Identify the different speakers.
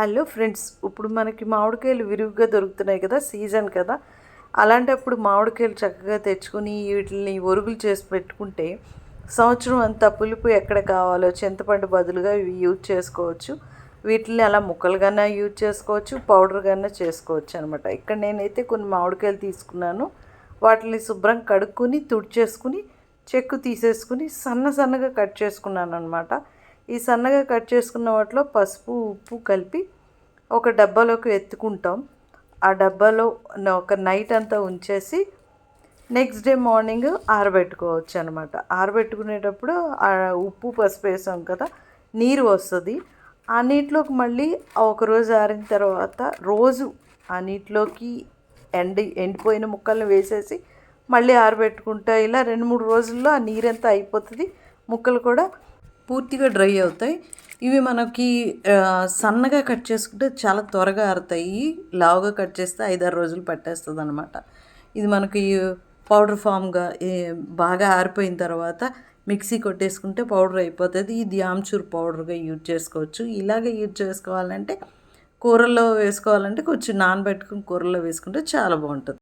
Speaker 1: Hello friends ఇప్పుడు మనకి మామిడికాయలు విరివిగా దొరుకుతున్నాయి కదా సీజన్ కదా. అలాంటప్పుడు మామిడికాయలు చక్కగా తెచ్చుకొని వీటిని ఒరుగులు చేసి పెట్టుకుంటే సంవత్సరం అంతా పులుపు ఎక్కడ కావాలో చింతపండు బదులుగా ఇవి యూజ్ చేసుకోవచ్చు. వీటిని అలా ముక్కలుగానే యూజ్ చేసుకోవచ్చు పౌడర్గానే చేసుకోవచ్చు అనమాట ఇక్కడ నేనైతే కొన్ని మామిడికాయలు తీసుకున్నాను. వాటిని శుభ్రం కడుక్కొని తుడిచేసుకుని చెక్కు తీసేసుకుని సన్న సన్నగా కట్ చేసుకున్నాను అనమాట ఈ సన్నగా కట్ చేసుకున్న వాటిలో పసుపు ఉప్పు కలిపి ఒక డబ్బాలోకి ఎత్తుకుంటాం. ఆ డబ్బాలో ఒక నైట్ అంతా ఉంచేసి నెక్స్ట్ డే మార్నింగ్ ఆరబెట్టుకోవచ్చు అనమాట ఆరబెట్టుకునేటప్పుడు ఆ ఉప్పు పసుపు వేసాం కదా నీరు వస్తుంది. ఆ నీటిలోకి మళ్ళీ ఒక రోజు ఆరిన తర్వాత రోజు ఆ నీటిలోకి ఎండి ఎండిపోయిన ముక్కల్ని వేసేసి మళ్ళీ ఆరబెట్టుకుంటా ఇలా రెండు మూడు రోజుల్లో ఆ నీరంతా అయిపోతుంది. ముక్కలు కూడా పూర్తిగా డ్రై అవుతాయి. ఇవి మనకి సన్నగా కట్ చేసుకుంటే చాలా త్వరగా ఆరుతాయి లావుగా కట్ చేస్తే ఐదారు రోజులు పట్టేస్తుంది అనమాట ఇది మనకి పౌడర్ ఫామ్గా బాగా ఆరిపోయిన తర్వాత మిక్సీ కొట్టేసుకుంటే పౌడర్ అయిపోతుంది. ఇది ఆమ్చూర్ పౌడర్గా యూజ్ చేసుకోవచ్చు. ఇలాగే యూజ్ చేసుకోవాలంటే కూరల్లో వేసుకోవాలంటే కొంచెం నానబెట్టుకుని కూరల్లో వేసుకుంటే చాలా బాగుంటుంది.